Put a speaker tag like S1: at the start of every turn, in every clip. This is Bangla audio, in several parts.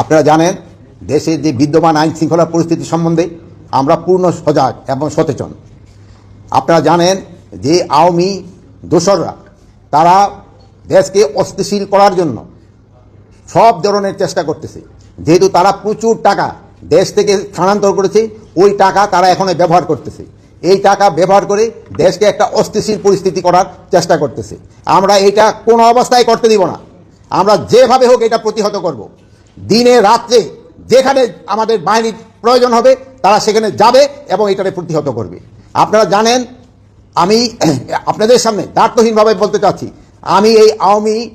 S1: আপনারা জানেন, দেশের যে বিদ্যমান আইন শৃঙ্খলা পরিস্থিতি সম্বন্ধে আমরা পূর্ণ সজাগ এবং সচেতন। আপনারা জানেন যে আওয়ামী দোসররা, তারা দেশকে অস্থিতিশীল করার জন্য সব ধরনের চেষ্টা করতেছে। যেহেতু তারা প্রচুর টাকা দেশ থেকে স্থানান্তর করেছে, ওই টাকা তারা এখন ব্যবহার করতেছে। এই টাকা ব্যবহার করে দেশকে একটা অস্থিতিশীল পরিস্থিতি করার চেষ্টা করতেছে। আমরা এটা কোনো অবস্থায় করতে দিব না। আমরা যেভাবে হোক এটা প্রতিহত করব। দিনে, রাত্রে যেখানে আমাদের বাহিনীর প্রয়োজন হবে, তারা সেখানে যাবে এবং এটাকে প্রতিহত করবে। আপনারা জানেন, আমি আপনাদের সামনে দার্থহীনভাবে বলতে চাচ্ছি, আমি এই আওয়ামী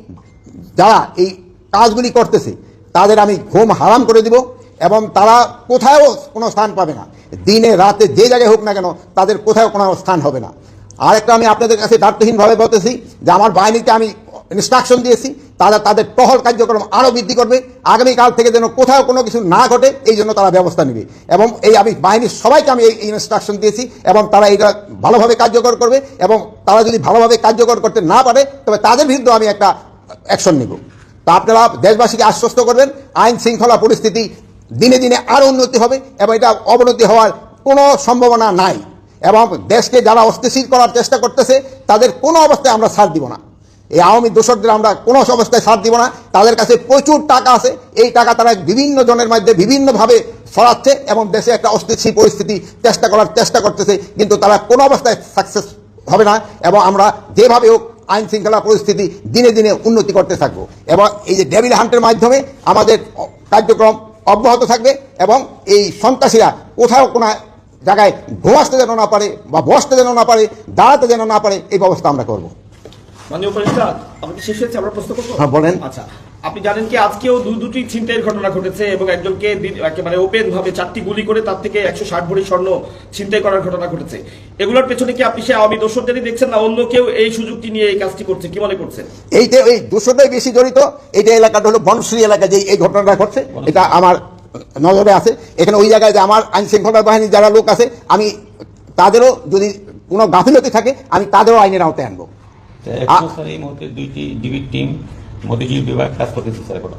S1: যারা এই কাজগুলি করতেছে, তাদের আমি ঘুম হারাম করে দিব এবং তারা কোথাও কোনো স্থান পাবে না। দিনে, রাতে যে জায়গায় হোক না কেন, তাদের কোথাও কোনো স্থান হবে না। আরেকটা আমি আপনাদের কাছে দার্থহীনভাবে বলতেছি যে আমার বাহিনীকে আমি ইনস্ট্রাকশন দিয়েছি, তারা তাদের টহল কার্যক্রম আরও বৃদ্ধি করবে। আগামীকাল থেকে যেন কোথাও কোনো কিছু না ঘটে, এই জন্য তারা ব্যবস্থা নেবে। এবং এই আমি বাহিনীর সবাইকে আমি এই ইনস্ট্রাকশন দিয়েছি এবং তারা এটা ভালোভাবে কার্যকর করবে এবং তারা যদি ভালোভাবে কার্যকর করতে না পারে, তবে তাদের বিরুদ্ধে আমি একটা অ্যাকশন নেব। তা আপনারা দেশবাসীকে আশ্বস্ত করবেন, আইন শৃঙ্খলা পরিস্থিতি দিনে দিনে আরও উন্নতি হবে এবং এটা অবনতি হওয়ার কোনো সম্ভাবনা নাই। এবং দেশকে যারা অস্থিতিশীল করার চেষ্টা করতেছে, তাদের কোনো অবস্থায় আমরা ছাড় দিব না। এই আওয়ামী দোষকদের আমরা কোনো অবস্থায় ছাড় দিব না। তাদের কাছে প্রচুর টাকা আছে। এই টাকা তারা বিভিন্ন জনের মধ্যে বিভিন্নভাবে সরাচ্ছে এবং দেশে একটা অস্থিতিশীল পরিস্থিতি চেষ্টা করার চেষ্টা করতেছে। কিন্তু তারা কোনো অবস্থায় সাকসেস হবে না এবং আমরা যেভাবে হোক আইন শৃঙ্খলা পরিস্থিতি দিনে দিনে উন্নতি করতে থাকব। এবং এই যে ডেভিল হান্টের মাধ্যমে আমাদের কার্যক্রম অব্যাহত থাকবে এবং এই সন্ত্রাসীরা কোথাও কোনো জায়গায় ঘুমাসতে যেন না পারে বা বসতে যেন না পারে, দাঁড়াতে যেন না পারে, এই ব্যবস্থা আমরা করব।
S2: মাননীয় উপদেষ্টা আমাদের শেষ হয়েছে আমরা প্রশ্ন করব?
S1: হ্যাঁ, বলেন।
S2: আচ্ছা আপনি জানেন কি আজকেও দু দুটি ছিনতাইয়ের ঘটনা ঘটেছে এবং একজনকে একেবারে ওপেন ভাবে চারটি গুলি করে তার থেকে একশো ষাট ভরি স্বর্ণ ছিনতাই করার ঘটনা ঘটেছে। এগুলোর পেছনে কি আপনি সে আওয়ামী দোষরদেরই দেখছেন না অন্য কেউ এই সুযোগটি নিয়ে এই কাজটি করছে? কি মনে করছেন?
S1: এইটা এই দুশোটাই বেশি জড়িত এইটা এলাকাটা হলো বনশ্রী এলাকা যে এই ঘটনাটা ঘটছে এটা আমার নজরে আছে। এখানে ওই জায়গায় যে আমার আইন শৃঙ্খলা বাহিনীর যারা লোক আছে আমি তাদেরও যদি কোনো গাফিলতি থাকে আমি তাদেরও আইনের আওতায় আনব।
S3: এখন স্যার এই মুহূর্তে দুইটি ডিবির টিম মতিঝিল বিভাগ কাজ করতেছে স্যার এখন।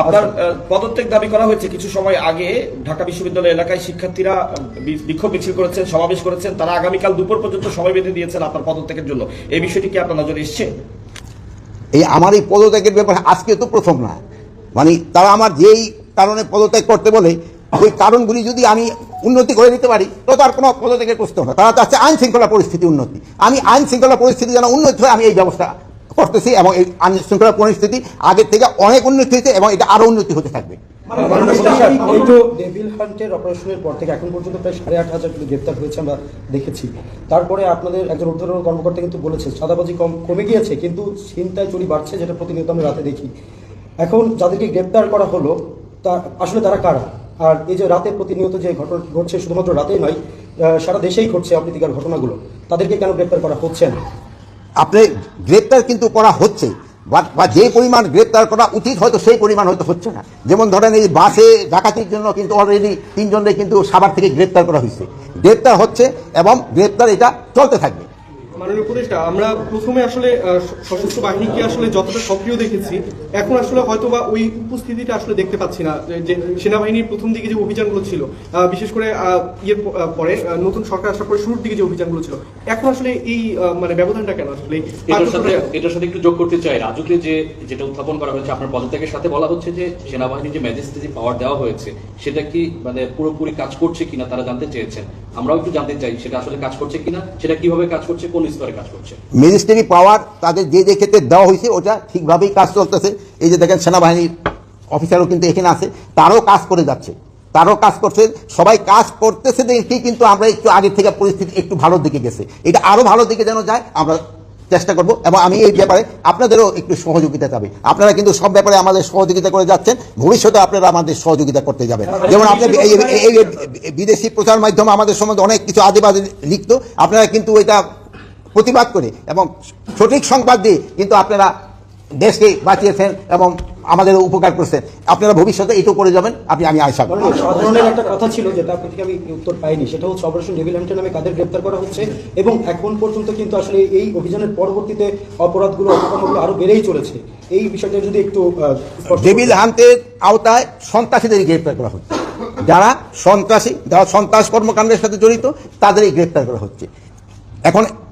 S2: আপনার পদত্যাগ দাবি করা হয়েছে কিছু সময় আগে ঢাকা বিশ্ববিদ্যালয় এলাকায় শিক্ষার্থীরা বিক্ষোভ মিছিল করেছেন সমাবেশ করেছেন তারা আগামীকাল দুপুর পর্যন্ত সময় বেঁধে দিয়েছেন আপনার পদত্যাগের জন্য। এই বিষয়টি কি আপনার নজরে এসছে?
S1: এই আমার এই পদত্যাগের ব্যাপারে আজকে তো প্রথম না। মানে তারা আমার যেই কারণে পদত্যাগ করতে বলে ওই কারণগুলি যদি আমি উন্নতি করে দিতে পারি, তো তার কোনো পদত্যাগের প্রশ্ন না। তারা চাচ্ছে আইন শৃঙ্খলা পরিস্থিতি উন্নতি। আমি আইন শৃঙ্খলা পরিস্থিতি যেন উন্নতি হয়, আমি এই ব্যবস্থা করতেছি এবং এই আইন শৃঙ্খলা পরিস্থিতি আগের থেকে অনেক উন্নতি হয়েছে এবং এটা আরও উন্নতি হতে থাকবে।
S4: অপারেশনের পর থেকে এখন পর্যন্ত প্রায় সাড়ে আট হাজার গ্রেপ্তার হয়েছে আমরা দেখেছি। তারপরে আপনাদের একজন কর্মকর্তা কিন্তু সাদাবাজি কম, কমে গিয়েছে, কিন্তু ছিনতাই চুরি বাড়ছে প্রতিনিয়ত রাতে দেখি। এখন যাদেরকে গ্রেপ্তার করা হলো, তা আসলে তারা কারা? আর এই যে রাতে প্রতিনিয়ত যে ঘটনা ঘটছে, শুধুমাত্র রাতেই নয় সারা দেশেই ঘটছে অপ্রীতিকর ঘটনাগুলো। তাদেরকে কেন গ্রেপ্তার করা হচ্ছে না?
S1: আপনি গ্রেপ্তার কিন্তু করা হচ্ছে, বা- যে পরিমাণ গ্রেপ্তার করা উচিত, হয়তো সেই পরিমাণ হয়তো হচ্ছে না। যেমন ধরেন এই বাসে ডাকাতির জন্য কিন্তু অলরেডি তিনজনকে কিন্তু সাভার থেকে গ্রেপ্তার করা হয়েছে। গ্রেপ্তার হচ্ছে এবং গ্রেপ্তার এটা চলতে থাকবে।
S5: মাননীয় উপদেষ্টা আমরা প্রথমে আসলে সশস্ত্র বাহিনীকে আসলে যতটা সক্রিয় দেখেছি এখন আসলে হয়তোবা ওই উপস্থিতিটা আসলে দেখতে পাচ্ছি না যে- সেনাবাহিনীর প্রথম দিকে যে অভিযানগুলো ছিল বিশেষ করে ইয়ের পরে নতুন সরকার আসার পরে শুরুর দিকে যে অভিযানগুলো ছিল এখন আসলে এই মানে ব্যবধানটা কেন আসলে
S6: এটার সাথে একটু যোগ করতে চাই রাজুকে যে যেটা উত্থাপন করা হয়েছে আপনার পদত্যাগের সাথে বলা হচ্ছে যে সেনাবাহিনী যে ম্যাজিস্ট্রেসি পাওয়ার দেওয়া হয়েছে সেটা কি মানে পুরোপুরি কাজ করছে কিনা তারা জানতে চেয়েছেন আমরাও একটু জানতে চাই সেটা আসলে কাজ করছে কিনা সেটা কীভাবে কাজ করছে কোন কাজ করছে
S1: মিনিস্ট্রি পাওয়ার তাদের যে যে ক্ষেত্রে দেওয়া হয়েছে, ওটা ঠিকভাবেই কাজ চলতেছে। এই যে দেখেন সেনাবাহিনীর অফিসারও কিন্তু এখানে আছে, তারও কাজ করে যাচ্ছে। তারও কাজ করছে, সবাই কাজ করতেছে দেখি কিন্তু আমরা একটু আগের থেকে পরিস্থিতি একটু ভালোর দিকে গেছে। এটা আরও ভালো দিকে যেন যায়, আমরা চেষ্টা করব। এবং আমি এই ব্যাপারে আপনাদেরও একটু সহযোগিতা চাবে। আপনারা কিন্তু সব ব্যাপারে আমাদের সহযোগিতা করে যাচ্ছেন, ভবিষ্যতে আপনারা আমাদের সহযোগিতা করতে যাবেন। যেমন আপনি এই বিদেশি প্রচার মাধ্যম আমাদের সম্বন্ধে অনেক কিছু আজেবাজে লিখতো, আপনারা কিন্তু এটা প্রতিবাদ করে এবং সঠিক সংবাদ দিয়ে কিন্তু আপনারা দেশকে বাঁচিয়েছেন এবং আমাদের উপকার করছেন। আপনারা ভবিষ্যতে এটাও করে যাবেন আপনি আমি আশা করি।
S4: একটা কথা ছিল যেটা আপনার থেকে আমি উত্তর পাইনি সেটা হচ্ছে অপারেশন ডেভিল হান্টের নামে কাদের গ্রেপ্তার করা হচ্ছে এবং এখন পর্যন্ত কিন্তু আসলে এই অভিযানের পরবর্তীতে অপরাধগুলো অপকর্মগুলো আরও বেড়েই চলেছে। এই বিষয়টা যদি একটু
S1: ডেভিল হান্টের আওতায় সন্ত্রাসীদের গ্রেপ্তার করা হচ্ছে। যারা সন্ত্রাসী যারা সন্ত্রাস কর্মকাণ্ডের সাথে জড়িত তাদেরই গ্রেপ্তার করা হচ্ছে। এখন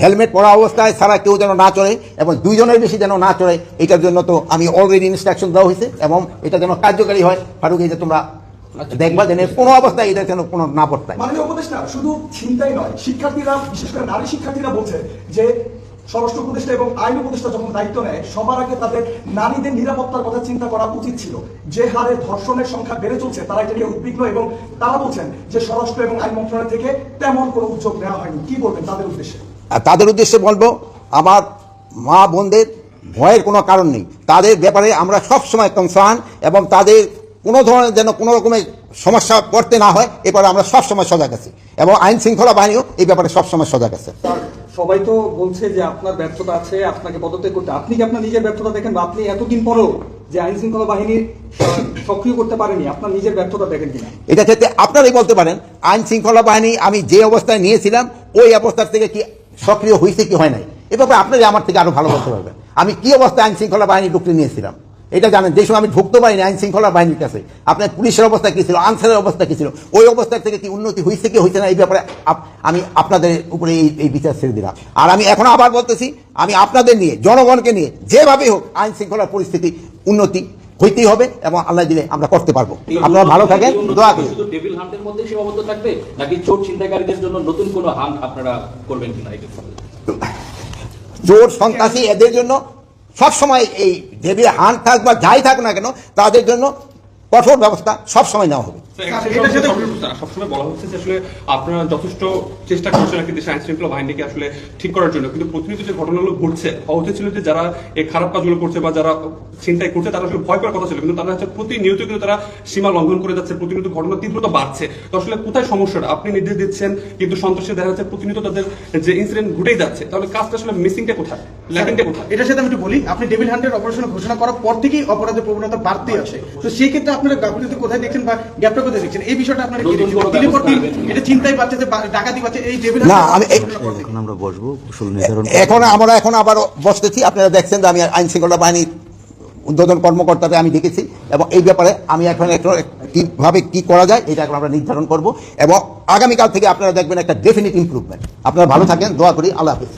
S1: হেলমেট পরা অবস্থায় ছাড়া কেউ যেন না চলে এবং দুইজনের বেশি যেন না চলে এটার জন্য তো আমি অলরেডি ইনস্ট্রাকশন দেওয়া হয়েছে এবং এটা যেন কার্যকারী হয়। ফারুক এই যে তোমরা দেখবা যেন কোনো অবস্থায় এটা যেন কোনো না পড়তায়
S7: মাননীয় উপদেষ্টা শুধু চিন্তাই নয় শিক্ষার্থীরা বিশেষ করে নারী শিক্ষার্থীরা বলছে যে স্বরাষ্ট্র উপদেষ্টা এবং আইন উপদেষ্টা যখন দায়িত্ব নেয় সবার আগে তাদের নারীদের নিরাপত্তার কথা চিন্তা করা উচিত ছিল। যে হারে ধর্ষণের সংখ্যা বেড়ে চলছে তারা এটা নিয়ে উদ্বিগ্ন এবং তারা বলছেন যে স্বরাষ্ট্র এবং আইন মন্ত্রণালয় থেকে তেমন কোনো উদ্যোগ নেওয়া হয়নি। কি বলবেন তাদের উদ্দেশ্যে?
S1: তাদের উদ্দেশ্যে বলব আমার মা বোনদের ভয়ের কোনো কারণ নেই। তাদের ব্যাপারে আমরা সব সময় কনসার্ন এবং তাদের কোনো ধরনের যেন কোনো রকমের সমস্যা পড়তে না হয় এবারে আমরা সব সময় সজাগ আছি। এবং আইন শৃঙ্খলা বাহিনীও এই ব্যাপারে সব সময় সজাগ আছে।
S8: সবাই তো বলছে যে আপনার ব্যর্থতা আছে আপনাকে পদত্যাগ করতে। আপনি কি আপনার নিজের ব্যর্থতা দেখেন বা আপনি এতদিন পরেও যে আইন শৃঙ্খলা বাহিনীর সক্রিয় করতে পারেনি আপনার নিজের ব্যর্থতা দেখেন কিনা?
S1: এটা ক্ষেত্রে আপনারাই বলতে পারেন আইন শৃঙ্খলা বাহিনী আমি যে অবস্থায় নিয়েছিলাম ওই অবস্থার থেকে কি সক্রিয় হয়েছে কি হয় নাই? এ ব্যাপারে আপনারাই আমার থেকে আরও ভালো বলতে পারবেন। আমি কি অবস্থায় আইন শৃঙ্খলা বাহিনী ঢুকতে নিয়েছিলাম এটা জানেন, যে সময় আমি ঢুকতে পারিনি আইন শৃঙ্খলা বাহিনীর কাছে, আপনার পুলিশের অবস্থা কি ছিল, আনসারের অবস্থা কি ছিল, ওই অবস্থা থেকে কি উন্নতি হয়েছে কি হয়েছে না, এই ব্যাপারে আমি আপনাদের উপরে এই এই বিচার ছেড়ে দিলাম। আর আমি এখন আবার বলতেছি, আমি আপনাদের নিয়ে, জনগণকে নিয়ে, যেভাবেই হোক আইন শৃঙ্খলার পরিস্থিতি উন্নতি হইতেই হবে এবং আল্লাহ দিলে আমরা করতে পারব। আপনারা ভালো থাকেন দোয়া করি
S6: শুধু হান্টের সীমাবদ্ধ থাকবে নাকি চোর চিন্তাকারীদের জন্য নতুন কোনো হান্ট আপনারা করবেন কিনা
S1: চোর সন্ত্রাসী এদের জন্য সবসময় এই ডেভিল হান্ট থাক বা যাই থাক না কেন তাদের জন্য কঠোর ব্যবস্থা সবসময় নেওয়া হবে।
S9: সবসময় বলা হচ্ছে যে আসলে আপনারা যথেষ্ট চেষ্টা করছেন আর কি দেশের আইন শৃঙ্খলা বাহিনীকে আসলে ঠিক করার জন্য। কিন্তু প্রতিনিয়ত যে ঘটনাগুলো ঘটছে হওয়া উচিত ছিল যে যারা এই খারাপ কাজগুলো করছে বা যারা চিন্তাই করছে তারা আসলে ভয় করার কথা ছিল। কিন্তু তারা হচ্ছে প্রতিনিয়ত কিন্তু তারা সীমা লঙ্ঘন করে যাচ্ছে প্রতিনিয়ত ঘটনা তীব্রতা বাড়ছে। তো আসলে কোথায় সমস্যাটা? আপনি নির্দেশ দিচ্ছেন কিন্তু সন্ত্রাসী দেখা যাচ্ছে প্রতিনিয়ত তাদের যে ইনসিডেন্ট ঘটেই যাচ্ছে। তাহলে কাজটা আসলে মিসিংটা কোথায়? ল্যাকিংটা কোথায়?
S10: এটার সাথে আমি একটু বলি আপনি ডেভিল হান্টের অপারেশন ঘোষণা করার পর থেকেই অপরাধের প্রবণতা বাড়তে আছে। তো সেই ক্ষেত্রে আপনারা গাফিলতি কোথায় দেখছেন বা গ্যাপটা কোথায় দেখছেন এই বিষয়টা আপনারা কি দেখছেন? দিনের পর দিন এটা চিন্তাই পাচ্ছে যে ডাকাতি পাচ্ছে। এই
S1: না আমি
S11: এখন আমরা বসবো কুশল নির্ধারণ
S1: এখন আমরা এখন আবার বসতেছি। আপনারা দেখছেন যে আমি আইন শৃঙ্খলা বাহিনীর উদ্বোধন কর্মকর্তাকে আমি দেখেছি এবং এই ব্যাপারে আমি এখন একটু কীভাবে কি করা যায় এটা এখন আমরা নির্ধারণ করব এবং আগামীকাল থেকে আপনারা দেখবেন একটা ডেফিনিট ইমপ্রুভমেন্ট আপনারা ভালো থাকেন দোয়া করি আল্লাহ হাফিজ।